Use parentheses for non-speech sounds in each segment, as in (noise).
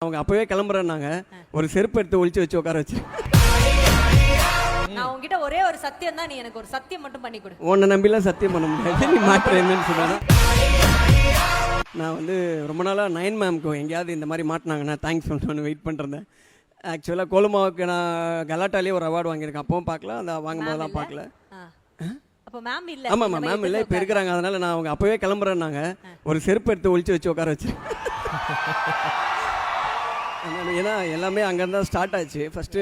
அவங்க அப்பவே கிளம்புறேன்னாங்க. ஒரு செருப்பு எடுத்து ஒளிச்சு வச்சு உட்கார வச்சு. நான் உன்கிட்ட ஒரே ஒரு சத்தியம் தான் நீ எனக்கு ஒரு சத்தியம் மட்டும் பண்ணி கொடு. உன்னை நம்பிலாம் சத்தியம் பண்ண முடியாது நீ மாற்ற என்னன்னு சொன்னா நான் வந்து ரொம்ப நாளாக நயன் மேம்க்கு எங்கேயாவது இந்த மாதிரி மாட்டினாங்கன்னா தேங்க்ஸ் சொல்லணும்னு வெயிட் பண்ணிருந்தேன். ஆக்சுவலாக கோலமாவுக்கு நான் கலாட்டாலேயே ஒரு அவார்டு வாங்கியிருக்கேன். அப்பவும் பார்க்கல அந்த வாங்கும்போதெல்லாம் பார்க்கல. ஆ. அப்போ மேம் இல்ல. நம்ம மேம் இல்லை. இப்போ இருக்கிறாங்க. அதனால நான் அவங்க அப்போவே கிளம்புறேன்னாங்க. ஒரு செருப்பு எடுத்து ஒளிச்சு வச்சு உட்கார வச்சு. ஏன்னா எல்லாமே அங்கேருந்து தான் ஸ்டார்ட் ஆச்சு. ஃபஸ்ட்டு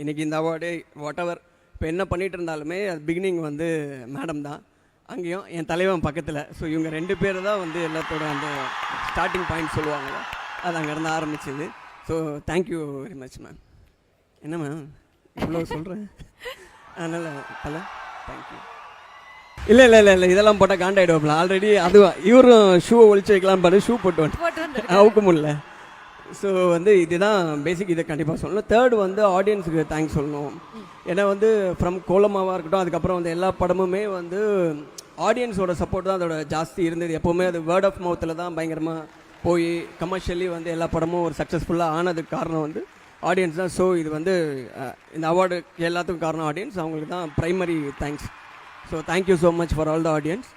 இன்னைக்கு இந்த அவார்டு வாட் எவர் இப்போ என்ன பண்ணிட்டு இருந்தாலுமே அது பிகினிங் வந்து மேடம் தான். அங்கேயும் என் தலைவன் பக்கத்தில். ஸோ இவங்க ரெண்டு பேர் தான் வந்து எல்லாத்தோட அந்த ஸ்டார்டிங் பாயிண்ட் சொல்லுவாங்கல்ல அது அங்கேருந்து ஆரம்பிச்சது. So thank you very much ma'am என்ன மேம் இவ்வளோ சொல்கிறேன் அதனால் தலை தேங்க்யூ இல்லை இல்லை இல்லை இல்லை. இதெல்லாம் போட்டால் காண்டாயிடுவாப்ல ஆல்ரெடி அதுவா. இவரும் ஷூவை ஒழிச்சு வைக்கலாம் பாரு. ஷூ போட்டு வந்து போட்டு வந்து அவுக்க முடியல. ஸோ வந்து இதுதான் பேசிக் இதை கண்டிப்பாக சொல்லணும். தேர்ட் வந்து ஆடியன்ஸுக்கு தேங்க்ஸ் சொல்லணும். ஏன்னா வந்து ஃப்ரம் கோலமாவாக இருக்கட்டும் அதுக்கப்புறம் வந்து எல்லா படமுமே வந்து ஆடியன்ஸோட சப்போர்ட் தான் அதோட ஜாஸ்தி இருந்தது. எப்போவுமே அது வேர்ட் ஆஃப் மவுத்தில் தான் பயங்கரமாக போய் கமர்ஷியலி வந்து எல்லா படமும் ஒரு சக்ஸஸ்ஃபுல்லாக ஆனதுக்கு காரணம் வந்து ஆடியன்ஸ் தான். ஸோ இது வந்து இந்த அவார்டுக்கு எல்லாத்துக்கும் காரணம் ஆடியன்ஸ் அவங்களுக்கு தான் primary thanks so thank you so much for all the audience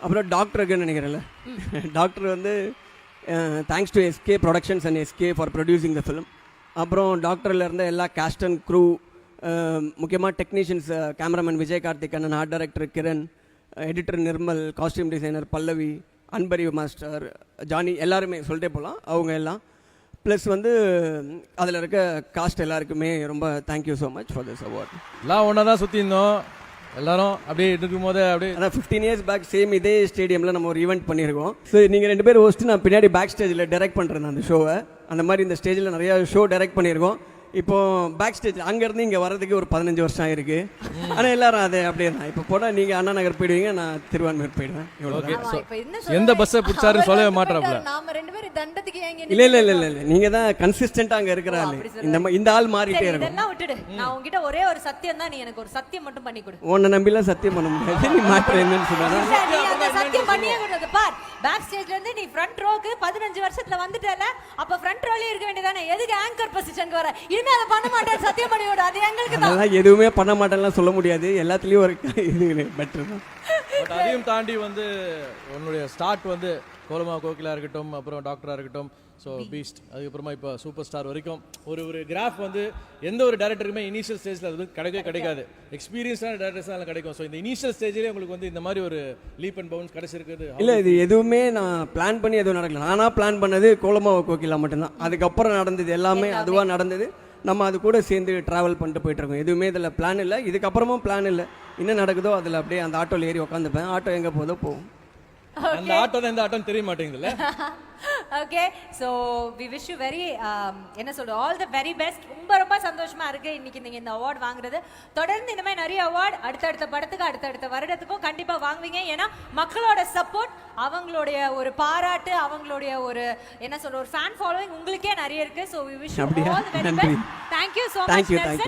அப்புறம் டாக்டருக்குன்னு நினைக்கிறேன்ல. டாக்டர் (laughs) வந்து thanks to SK productions and SK for producing the film அப்புறம் டாக்டரில் இருந்த எல்லா கேஸ்ட் அண்ட் க்ரூ முக்கியமாக டெக்னீஷியன்ஸ் கேமராமேன் விஜய் கார்த்திக் அண்ணன் art director Kiran editor Nirmal costume designer Pallavi Anbari master Jani எல்லாருமே சொல்லிட்டே போகலாம் அவங்க எல்லாம். ப்ளஸ் வந்து அதில் இருக்க காஸ்ட் எல்லாருக்குமே ரொம்ப thank you so much for this award எல்லாம் ஒன்றா தான் சுற்றி இருந்தோம் எல்லாரும் அப்படியே இருக்கும் போது அப்படியே அதான் ஃபிஃப்டீன் இயர்ஸ் பேக் சேம் இதே ஸ்டேடியமில் நம்ம ஒரு ஈவெண்ட் பண்ணியிருக்கோம். ஸோ நீங்கள் ரெண்டு பேர் ஹோஸ்ட்டு நான் பின்னாடி பேக் ஸ்டேஜில் டைரக்ட் பண்ணுறேன் அந்த ஷோவை அந்த மாதிரி இந்த ஸ்டேஜில் நிறையா ஷோ டைரக்ட் பண்ணியிருக்கோம். இப்போ பேக் ஸ்டேஜ் அங்கேருந்து இங்கே வர்றதுக்கு ஒரு பதினஞ்சு வருஷம் ஆயிருக்கு. ஆனால் எல்லாரும் அது அப்படியே தான். இப்போ போனால் நீங்கள் அண்ணா நகர் போயிடுவீங்க நான் திருவான்மையூர் போயிடுவேன். இவ்வளோ ஓகே ஆமா, ஸோ இப்ப என்ன எந்த? பஸ்ஸை பிடிச்சாருன்னு சொல்லவே போயிட்டாரு. நாம ரெண்டு பேரும் தண்டத்துக்கு ஏங்க இல்லை இல்லை இல்லை இல்லை இல்லை நீங்கள் தான் கன்சிஸ்டண்ட்டாக அங்கே இருக்கிற ஆள். அப்படி இந்த மா- இந்த ஆள் மாறிட்டே இருக்கும். இதெல்லாம் விட்டுடு. நான் உன்கிட்ட ஒரே ஒரு சத்தியம் தான். நீ எனக்கு ஒரு சத்தியம் மட்டும் பண்ணி கொடு. உன்னை நம்பிலாம் சத்தியம் பண்ண முடியாது. நீ மாற்ற என்னன்னு சொன்னா. சரி, நீ அந்த சத்தியம் பண்ணியே கூடாது பார் பேக் ஸ்டேஜ்ல இருந்து நீ ஃப்ரண்ட் ரோக்கு பதினஞ்சு வருஷத்துல வந்துட்டல அப்ப ஃப்ரண்ட் ரோலயே இருக்க வேண்டியதானே? எதுக்கு ஆங்கர் பொசிஷனுக்கு வர? இனிமே அதை பண்ண மாட்டேன் சத்தியம் பண்ணி விடு அது எங்களுக்கு தான். அதெல்லாம் எதுவுமே பண்ண மாட்டேன்லாம் சொல்ல முடியாது. எல்லாத்துலேயும் ஒரு இது பெட்டர் தான். பட் அதையும் தாண்டி வந்து உன்னுடைய ஸ்டார்ட் வந்து கோலமா கோகிலா இருக்கட்டும் அப்புறம் டாக்டரா இருக்கட்டும் ஸோ பீஸ்ட் அதுக்கப்புறமா இப்போ சூப்பர் ஸ்டார் வரைக்கும் ஒரு ஒரு கிராஃப் வந்து எந்த ஒரு டேரக்டருக்குமே இனிஷியல் ஸ்டேஜில் அது கிடைக்கவே கிடைக்காது. எக்ஸ்பீரியன்ஸான டேரக்டர்ஸ் தான் கிடைக்கும். ஸோ இந்த இனிஷியல் ஸ்டேஜ்லேயே உங்களுக்கு வந்து இந்த மாதிரி ஒரு லீப் அண்ட் பவுன்ஸ் கிடைச்சிருக்குது. இல்லை இது எதுவுமே நான் பிளான் பண்ணி எதுவும் நடக்கல. நானாக பிளான் பண்ணது கோலமாவ கோகிலா மட்டும்தான். அதுக்கப்புறம் நடந்தது எல்லாமே அதுவாக நடந்தது. நம்ம அது கூட சேர்ந்து ட்ராவல் பண்ணிட்டு போயிட்டுருக்கோம். எதுவுமே இதில் பிளான் இல்லை. இதுக்கப்புறமும் பிளான் இல்லை. என்ன நடக்குதோ அதில் அப்படியே அந்த ஆட்டோவில் ஏறி உட்காந்துப்பேன் ஆட்டோ எங்கே போதோ போகும். அந்த ஆட்டோ எந்த ஆட்டோன்னு தெரிய மாட்டேங்குதுல்ல okay (laughs) so we wish you very um, என்ன சொல்றது ஆல் த வெரி பெஸ்ட் ரொம்ப ரொம்ப சந்தோஷமா இருக்கு. இன்னைக்கு நீங்க இந்த அவார்ட் வாங்குறது. தொடர்ந்து இந்த மாதிரி நிறைய அவார்ட் அடுத்தடுத்த படத்துக்கு அடுத்தடுத்த வருடத்துக்கும் கண்டிப்பா வாங்குவீங்க. ஏன்னா மக்களோட சப்போர்ட் அவங்களுடைய ஒரு பாராட்டு அவங்களுடைய ஒரு என்ன சொல்ற ஒரு ஃபேன் ஃபாலோவிங் உங்களுக்கே நிறைய இருக்கு. So we wish you? All the very. Best thank you so Thank much you, thank you.